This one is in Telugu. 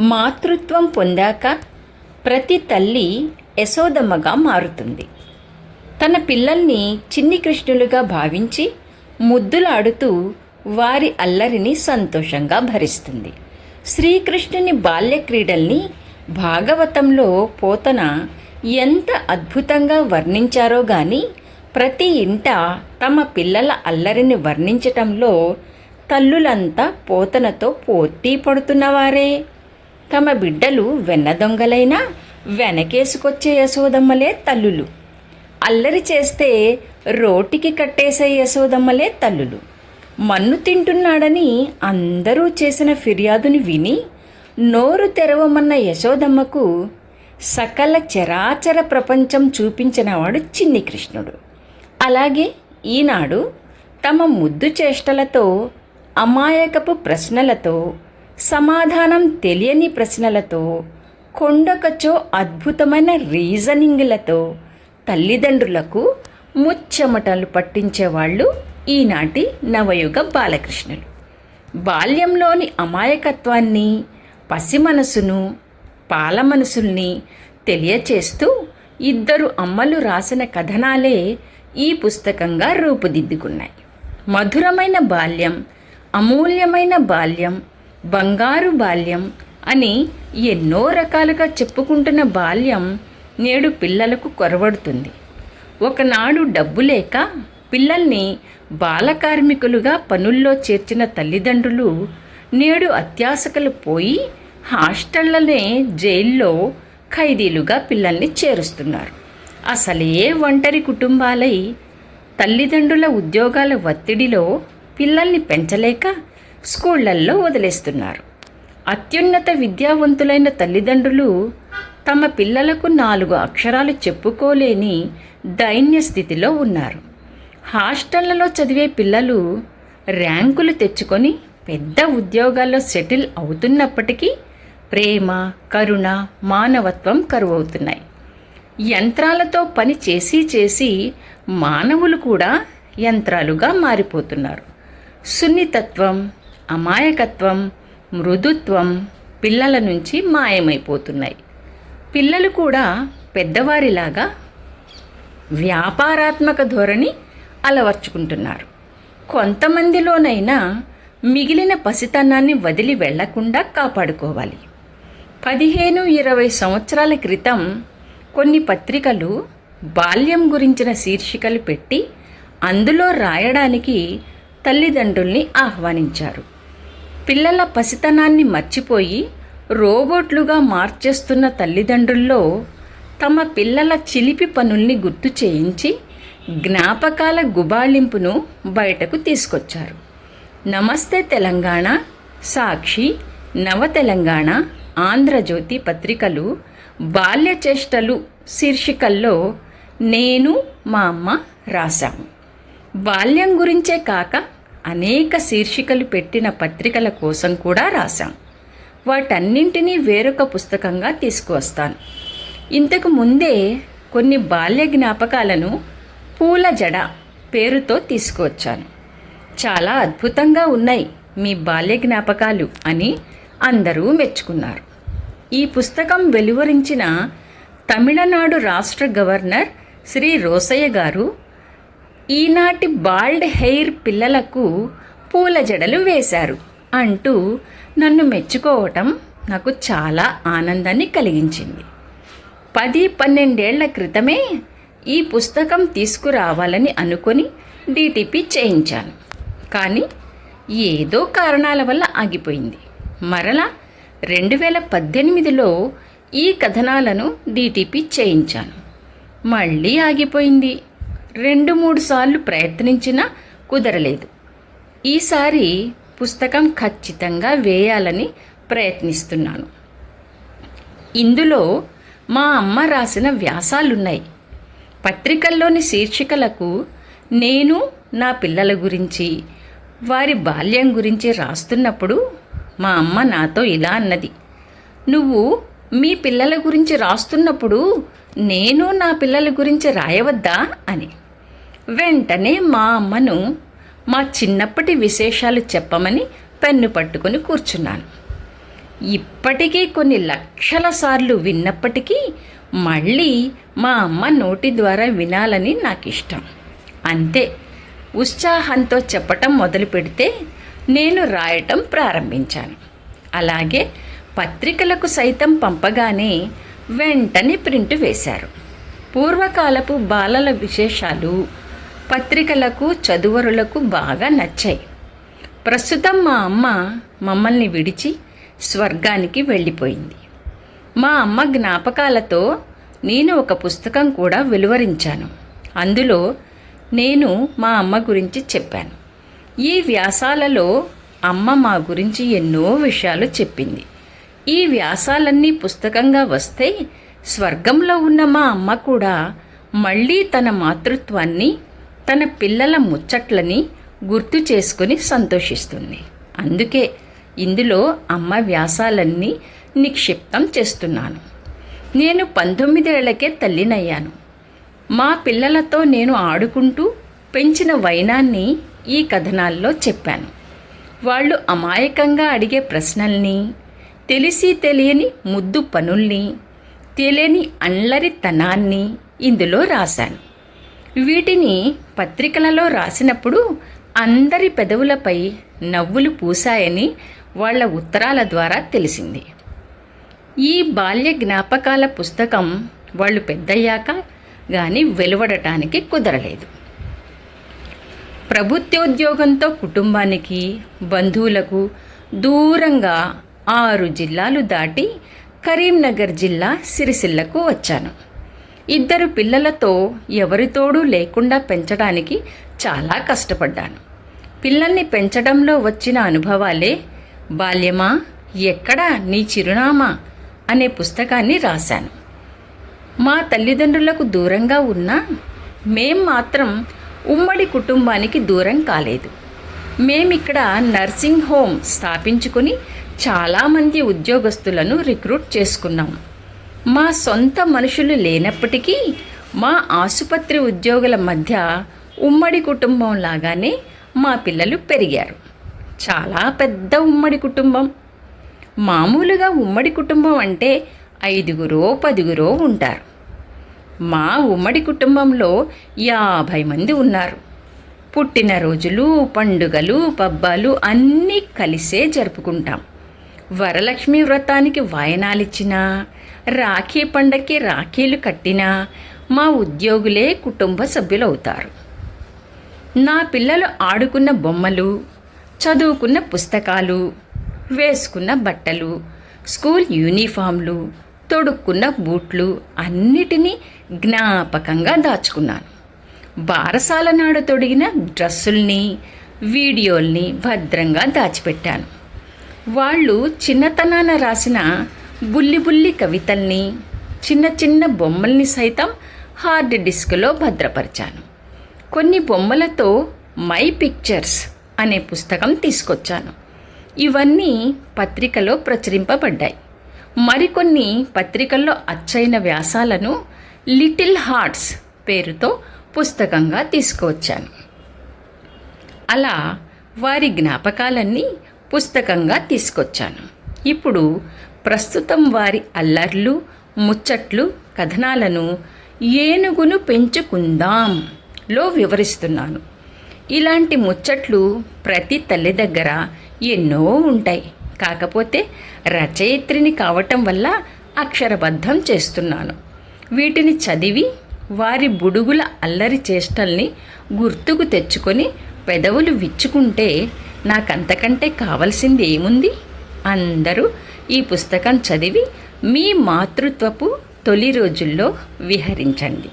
మాతృత్వం పొందాక ప్రతి తల్లి యశోదమ్మగా మారుతుంది. తన పిల్లల్ని చిన్ని కృష్ణులుగా భావించి ముద్దులాడుతూ వారి అల్లరిని సంతోషంగా భరిస్తుంది. శ్రీకృష్ణుని బాల్య క్రీడల్ని భాగవతంలో పోతన ఎంత అద్భుతంగా వర్ణించారో గాని ప్రతి ఇంట తమ పిల్లల అల్లరిని వర్ణించటంలో తల్లులంతా పోతనతో పోటీ పడుతున్నవారే. తమ బిడ్డలు వెన్న దొంగలైనా వెనకేసుకొచ్చే యశోదమ్మలే తల్లులు. అల్లరి చేస్తే రోటికి కట్టేసే యశోదమ్మలే తల్లులు. మన్ను తింటున్నాడని అందరూ చేసిన ఫిర్యాదుని విని నోరు తెరవమన్న యశోదమ్మకు సకల చరాచర ప్రపంచం చూపించినవాడు చిన్ని కృష్ణుడు. అలాగే ఈనాడు తమ ముద్దు చేష్టలతో అమాయకపు ప్రశ్నలతో సమాధానం తెలియని ప్రశ్నలతో కొండకచో అద్భుతమైన రీజనింగ్లతో తల్లిదండ్రులకు ముచ్చెమటలు పట్టించేవాళ్ళు ఈనాటి నవయుగ బాలకృష్ణులు. బాల్యంలోని అమాయకత్వాన్ని పసి మనసును పాల మనసుల్ని తెలియచేస్తూ ఇద్దరు అమ్మలు రాసిన కథనాలే ఈ పుస్తకంగా రూపుదిద్దుకున్నాయి. మధురమైన బాల్యం అమూల్యమైన బాల్యం బంగారు బాల్యం అని ఎన్నో రకాలుగా చెప్పుకుంటున్న బాల్యం నేడు పిల్లలకు కొరవడుతుంది. ఒకనాడు డబ్బు లేక పిల్లల్ని బాలకార్మికులుగా పనుల్లో చేర్చిన తల్లిదండ్రులు నేడు అత్యాసకలు పోయి హాస్టళ్ళనే జైల్లో ఖైదీలుగా పిల్లల్ని చేరుస్తున్నారు. అసలే ఒంటరి కుటుంబాలై తల్లిదండ్రుల ఉద్యోగాల ఒత్తిడిలో పిల్లల్ని పెంచలేక స్కూళ్ళల్లో వదిలేస్తున్నారు. అత్యున్నత విద్యావంతులైన తల్లిదండ్రులు తమ పిల్లలకు నాలుగు అక్షరాలు చెప్పుకోలేని దైన్య స్థితిలో ఉన్నారు. హాస్టళ్ళలో చదివే పిల్లలు ర్యాంకులు తెచ్చుకొని పెద్ద ఉద్యోగాల్లో సెటిల్ అవుతున్నప్పటికీ ప్రేమ కరుణ మానవత్వం కరువవుతున్నాయి. యంత్రాలతో పని చేసి చేసి మానవులు కూడా యంత్రాలుగా మారిపోతున్నారు. సున్నితత్వం అమాయకత్వం మృదుత్వం పిల్లల నుంచి మాయమైపోతున్నాయి. పిల్లలు కూడా పెద్దవారిలాగా వ్యాపారాత్మక ధోరణి అలవర్చుకుంటున్నారు. కొంతమందిలోనైనా మిగిలిన పసితనాన్ని వదిలి వెళ్ళకుండా కాపాడుకోవాలి. పదిహేను ఇరవై సంవత్సరాల క్రితం కొన్ని పత్రికలు బాల్యం గురించిన శీర్షికలు పెట్టి అందులో రాయడానికి తల్లిదండ్రుల్ని ఆహ్వానించారు. పిల్లల పసితనాన్ని మర్చిపోయి రోబోట్లుగా మార్చేస్తున్న తల్లిదండ్రుల్లో తమ పిల్లల చిలిపి పనుల్ని గుర్తు చేయించి జ్ఞాపకాల గుబాళింపును బయటకు తీసుకొచ్చారు. నమస్తే తెలంగాణ సాక్షి నవ తెలంగాణ ఆంధ్రజ్యోతి పత్రికలు బాల్యచేష్టలు శీర్షికల్లో నేను మా అమ్మ రాశాము. బాల్యం గురించే కాక అనేక శీర్షికలు పెట్టిన పత్రికల కోసం కూడా రాశాం. వాటన్నింటినీ వేరొక పుస్తకంగా తీసుకువస్తాను. ఇంతకు ముందే కొన్ని బాల్య జ్ఞాపకాలను పూల జడ పేరుతో తీసుకువచ్చాను. చాలా అద్భుతంగా ఉన్నాయి మీ బాల్య జ్ఞాపకాలు అని అందరూ మెచ్చుకున్నారు. ఈ పుస్తకం వెలువరించిన తమిళనాడు రాష్ట్ర గవర్నర్ శ్రీ రోసయ్య గారు ఈనాటి బాల్డ్ హెయిర్ పిల్లలకు పూల జడలు వేశారు అంటూ నన్ను మెచ్చుకోవటం నాకు చాలా ఆనందాన్ని కలిగించింది. పది పన్నెండేళ్ళ క్రితమే ఈ పుస్తకం తీసుకురావాలని అనుకొని డిటిపి చేయించాను. కానీ ఏదో కారణాల వల్ల ఆగిపోయింది. మరలా రెండు వేల పద్దెనిమిదిలో ఈ కథనాలను డిటిపి చేయించాను. మళ్ళీ ఆగిపోయింది. రెండు మూడు సార్లు ప్రయత్నించినా కుదరలేదు. ఈసారి పుస్తకం ఖచ్చితంగా వేయాలని ప్రయత్నిస్తున్నాను. ఇందులో మా అమ్మ రాసిన వ్యాసాలున్నాయి. పత్రికల్లోని శీర్షికలకు నేను నా పిల్లల గురించి వారి బాల్యం గురించి రాస్తున్నప్పుడు మా అమ్మ నాతో ఇలా అన్నది. నువ్వు మీ పిల్లల గురించి రాస్తున్నప్పుడు నేను నా పిల్లల గురించి రాయవద్దా? అని. వెంటనే మా అమ్మను మా చిన్నప్పటి విశేషాలు చెప్పమని పెన్ను పట్టుకొని కూర్చున్నాను. ఇప్పటికీ కొన్ని లక్షల సార్లు విన్నప్పటికీ మళ్ళీ మా అమ్మ నోటి ద్వారా వినాలని నాకు ఇష్టం అంతే ఉత్సాహంతో చెప్పటం మొదలు పెడితే నేను రాయటం ప్రారంభించాను. అలాగే పత్రికలకు సైతం పంపగానే వెంటనే ప్రింట్ వేశారు. పూర్వకాలపు బాలల విశేషాలు పత్రికలకు చదువరులకు బాగా నచ్చాయి. ప్రస్తుతం మా అమ్మ మమ్మల్ని విడిచి స్వర్గానికి వెళ్ళిపోయింది. మా అమ్మ జ్ఞాపకాలతో నేను ఒక పుస్తకం కూడా వెలువరించాను. అందులో నేను మా అమ్మ గురించి చెప్పాను. ఈ వ్యాసాలలో అమ్మ మా గురించి ఎన్నో విషయాలు చెప్పింది. ఈ వ్యాసాలన్నీ పుస్తకంగా వస్తే స్వర్గంలో ఉన్న మా అమ్మ కూడా మళ్ళీ తన మాతృత్వాన్ని తన పిల్లల ముచ్చట్లని గుర్తు చేసుకుని సంతోషిస్తుంది. అందుకే ఇందులో అమ్మ వ్యాసాలన్నీ నిక్షిప్తం చేస్తున్నాను. నేను పంతొమ్మిదేళ్ళకే తల్లినయ్యాను. మా పిల్లలతో నేను ఆడుకుంటూ పెంచిన వైనాన్ని ఈ కథనాల్లో చెప్పాను. వాళ్ళు అమాయకంగా అడిగే ప్రశ్నల్ని తెలిసి తెలియని ముద్దు పనుల్ని తెలియని అల్లరితనాన్ని ఇందులో రాశాను. వీటిని పత్రికలలో రాసినప్పుడు అందరి పెదవులపై నవ్వులు పూశాయని వాళ్ళ ఉత్తరాల ద్వారా తెలిసింది. ఈ బాల్య జ్ఞాపకాల పుస్తకం వాళ్ళు పెద్దయ్యాక కానీ వెలువడటానికి కుదరలేదు. ప్రభుత్వోద్యోగంతో కుటుంబానికి బంధువులకు దూరంగా ఆరు జిల్లాలు దాటి కరీంనగర్ జిల్లా సిరిసిల్లకు వచ్చాను. ఇద్దరు పిల్లలతో ఎవరితోడూ లేకుండా పెంచడానికి చాలా కష్టపడ్డాను. పిల్లల్ని పెంచడంలో వచ్చిన అనుభవాలే బాల్యమా? ఎక్కడా నీ చిరునామా? అనే పుస్తకాన్ని రాశాను. మా తల్లిదండ్రులకు దూరంగా ఉన్నా మేం మాత్రం ఉమ్మడి కుటుంబానికి దూరం కాలేదు. మేమిక్కడ నర్సింగ్ హోమ్ స్థాపించుకుని చాలామంది ఉద్యోగస్తులను రిక్రూట్ చేసుకున్నాం. మా సొంత మనుషులు లేనప్పటికీ మా ఆసుపత్రి ఉద్యోగుల మధ్య ఉమ్మడి కుటుంబం లాగానే మా పిల్లలు పెరిగారు. చాలా పెద్ద ఉమ్మడి కుటుంబం. మామూలుగా ఉమ్మడి కుటుంబం అంటే ఐదుగురో పదిగురో ఉంటారు. మా ఉమ్మడి కుటుంబంలో యాభై మంది ఉన్నారు. పుట్టినరోజులు పండుగలు పబ్బాలు అన్నీ కలిసే జరుపుకుంటాం. వరలక్ష్మి వ్రతానికి వాయనాలిచ్చినా రాఖీ పండక్కి రాఖీలు కట్టినా మా ఉద్యోగులే కుటుంబ సభ్యులవుతారు. నా పిల్లలు ఆడుకున్న బొమ్మలు చదువుకున్న పుస్తకాలు వేసుకున్న బట్టలు స్కూల్ యూనిఫామ్లు తొడుక్కున్న బూట్లు అన్నిటినీ జ్ఞాపకంగా దాచుకున్నాను. బారసాల నాడు తొడిగిన డ్రెస్సుల్ని వీడియోల్ని భద్రంగా దాచిపెట్టాను. వాళ్ళు చిన్నతనాన రాసిన బుల్లి బుల్లి కవితల్ని చిన్న చిన్న బొమ్మల్ని సైతం హార్డ్ డిస్క్లో భద్రపరిచాను. కొన్ని బొమ్మలతో మై పిక్చర్స్ అనే పుస్తకం తీసుకొచ్చాను. ఇవన్నీ పత్రికలో ప్రచురింపబడ్డాయి. మరికొన్ని పత్రికల్లో అచ్చైన వ్యాసాలను లిటిల్ హార్ట్స్ పేరుతో పుస్తకంగా తీసుకువచ్చాను. అలా వారి జ్ఞాపకాలన్నీ పుస్తకంగా తీసుకొచ్చాను. ఇప్పుడు ప్రస్తుతం వారి అల్లర్లు ముచ్చట్లు కథనాలను ఏనుగును పెంచుకుందాం లో వివరిస్తున్నాను. ఇలాంటి ముచ్చట్లు ప్రతి తల్లి దగ్గర ఎన్నో ఉంటాయి. కాకపోతే రచయిత్రిని కావటం వల్ల అక్షరబద్ధం చేస్తున్నాను. వీటిని చదివి వారి బుడుగుల అల్లరి చేష్టల్ని గుర్తుకు తెచ్చుకొని పెదవులు విచ్చుకుంటే నాకంతకంటే కావలసింది ఏముంది? అందరూ ఈ పుస్తకం చదివి మీ మాతృత్వపు తొలి రోజుల్లో విహరించండి.